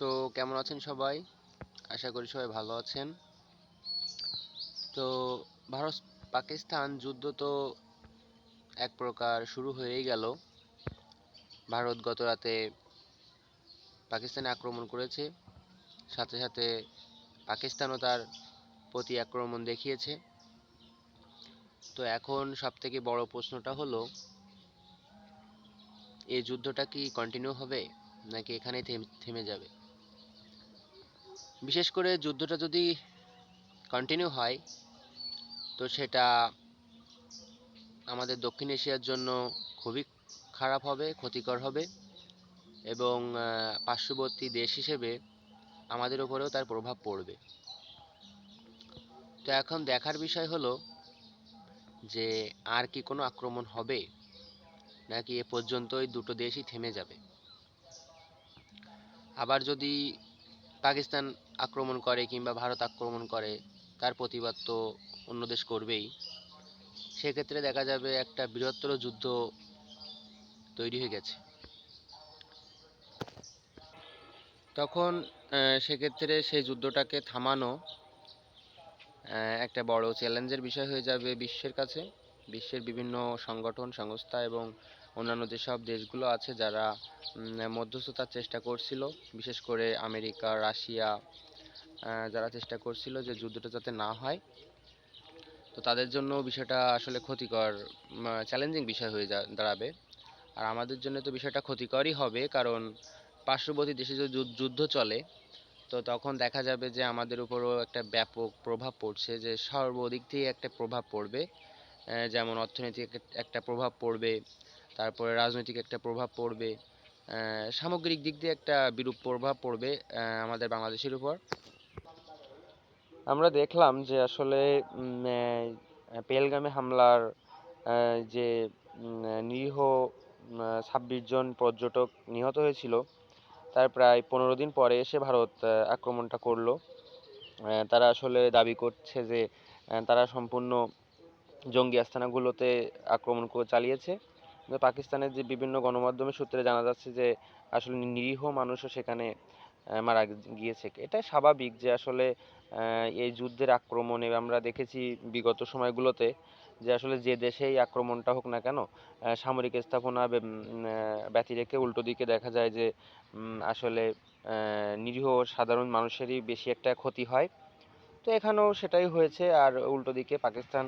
তো কেমন আছেন সবাই? আশা করি সবাই ভালো আছেন। তো ভারত পাকিস্তান যুদ্ধ তো এক প্রকার শুরু হয়েই গেল। ভারত গত রাতে পাকিস্তানে আক্রমণ করেছে। সাথে সাথে পাকিস্তানও তার প্রতি আক্রমণ দেখিয়েছে। তো এখন সবথেকে বড় প্রশ্নটা হলো, এই যুদ্ধটা কি কন্টিনিউ হবে? নাকি এখানেই থেমে যাবে? বিশেষ করে যুদ্ধটা যদি কন্টিনিউ হয়, তো সেটা আমাদের দক্ষিণ এশিয়ার জন্য খুবই খারাপ হবে, ক্ষতিকর হবে এবং পার্শ্ববর্তী দেশ হিসেবে আমাদের উপরেও তার প্রভাব পড়বে। তো এখন দেখার বিষয় হলো যে আর কি কোনো আক্রমণ হবে, নাকি এ পর্যন্তই দুটো দেশই থেমে যাবে। আবার যদি পাকিস্তান আক্রমণ করে কিংবা ভারত আক্রমণ করে, তার প্রতিবাদ তো অন্য দেশ করবেই। সেক্ষেত্রে দেখা যাবে একটা বৃহত্তর যুদ্ধ তৈরি হয়ে গেছে। তখন সেক্ষেত্রে সেই যুদ্ধটাকে থামানো একটা বড় চ্যালেঞ্জের বিষয় হয়ে যাবে বিশ্বের কাছে। বিশ্বের বিভিন্ন সংগঠন, সংস্থা এবং অন্যান্য যেসব দেশগুলো আছে যারা মধ্যস্থতার চেষ্টা করছিল, বিশেষ করে আমেরিকা, রাশিয়া যারা চেষ্টা করছিল যে যুদ্ধটা যাতে না হয়, তো তাদের জন্য বিষয়টা আসলে ক্ষতিকর চ্যালেঞ্জিং বিষয় হয়ে দাঁড়াবে। আর আমাদের জন্য তো বিষয়টা ক্ষতিকরই হবে, কারণ পার্শ্ববর্তী দেশে যদি যুদ্ধ- চলে, তো তখন দেখা যাবে যে আমাদের উপরও একটা ব্যাপক প্রভাব পড়ছে, যে সর্বদিক থেকে একটা প্রভাব পড়বে। যেমন অর্থনৈতিক একটা প্রভাব পড়বে তারপরে রাজনৈতিক একটা প্রভাব পড়বে সামগ্রিক দিক দিয়ে একটা বিরূপ প্রভাব পড়বে আমাদের বাংলাদেশের উপর। আমরা দেখলাম যে আসলে আহ, হামলার যে নিরীহ ছাব্বিশ জন পর্যটক নিহত হয়েছিল তার প্রায় পনেরো দিন পরে এসে ভারত আক্রমণটা করল। তারা আসলে দাবি করছে যে তারা সম্পূর্ণ জঙ্গি আস্তানাগুলোতে আক্রমণ করে চালিয়েছে। পাকিস্তানের যে বিভিন্ন গণমাধ্যমের সূত্রে জানা যাচ্ছে যে, আসলে নিরীহ মানুষও সেখানে মারা গিয়েছে। এটা স্বাভাবিক যে আসলে এই যুদ্ধের আক্রমণে আমরা দেখেছি বিগত সময়গুলোতে যে আসলে যে দেশেই আক্রমণটা হোক না কেন সামরিক স্থাপনা ব্যতি রেখে উল্টো দিকে দেখা যায় যে আসলে নিরীহ সাধারণ মানুষেরই বেশি একটা ক্ষতি হয়। তো এখানেও সেটাই হয়েছে। আর উল্টো দিকে পাকিস্তান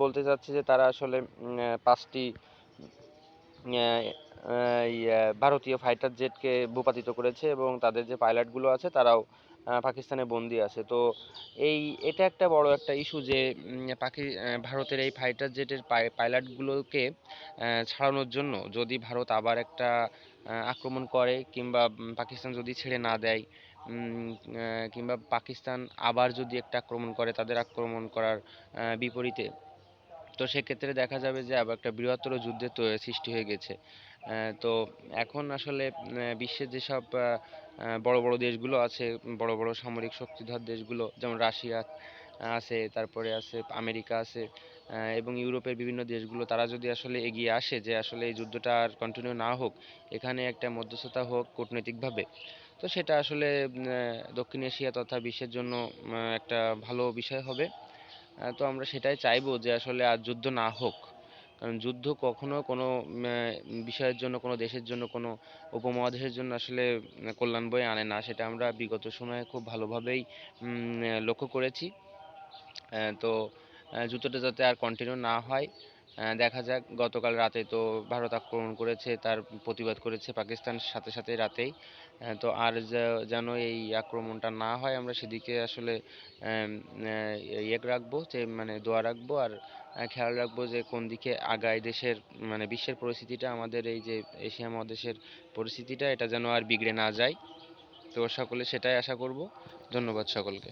বলতে চাচ্ছে যে তারা আসলে পাঁচটি ভারতীয় ফাইটার জেটকে ভূপাতিত করেছে এবং তাদের যে পাইলটগুলো আছে তারাও পাকিস্তানে বন্দি আছে। তো এই, এটা একটা বড় একটা ইস্যু যে পাকি ভারতের এই ফাইটার জেটের পাইলটগুলোকে ছাড়ানোর জন্য যদি ভারত আবার একটা আক্রমণ করে কিংবা পাকিস্তান যদি ছেড়ে না দেয় কিংবা পাকিস্তান আবার যদি একটা আক্রমণ করে, তাদের আক্রমণ করার বিপরীতে। তো সেক্ষেত্রে দেখা যাবে যে আবার একটা বৃহত্তর যুদ্ধের তো সৃষ্টি হয়ে গেছে। তো এখন আসলে বিশ্বের যেসব বড় বড় দেশগুলো আছে, বড় বড় সামরিক শক্তিধর দেশগুলো, যেমন রাশিয়া আছে, তারপরে আছে আমেরিকা আছে এবং ইউরোপের বিভিন্ন দেশগুলো। তারা যদি আসলে এগিয়ে আসে যে আসলে এই যুদ্ধটা আর কন্টিনিউ না হোক, এখানে একটা মধ্যস্থতা হোক কূটনৈতিকভাবে, তো সেটা আসলে দক্ষিণ এশিয়া তথা বিশ্বের জন্য একটা ভালো বিষয় হবে। তো আমরা সেটাই চাইব যে আসলে আর যুদ্ধ না হোক, কারণ যুদ্ধ কখনো কোনো বিষয়ের জন্য, কোনো দেশের জন্য, কোনো উপমহাদেশের জন্য আসলে কল্যাণ বয়ে আনে না। সেটা আমরা বিগত সময়ে খুব ভালোভাবেই লক্ষ্য করেছি। তো যুদ্ধটা যাতে আর কন্টিনিউ না হয় দেখা যাক, গতকাল রাতে তো ভারত আক্রমণ করেছে, তার প্রতিবাদ করেছে পাকিস্তান সাথে সাথে রাতেই তো আর যেন এই আক্রমণটা না হয়, আমরা সেদিকে আসলে ইয়ে রাখব, যে মানে দোয়া রাখব আর খেয়াল রাখব যে কোন দিকে আগায় দেশের মানে বিশ্বের পরিস্থিতিটা, আমাদের এই যে এশিয়া মহাদেশের পরিস্থিতিটা, এটা যেন আর বিগড়ে না যায়। তো সকলে সেটাই আশা করব। ধন্যবাদ সকলকে।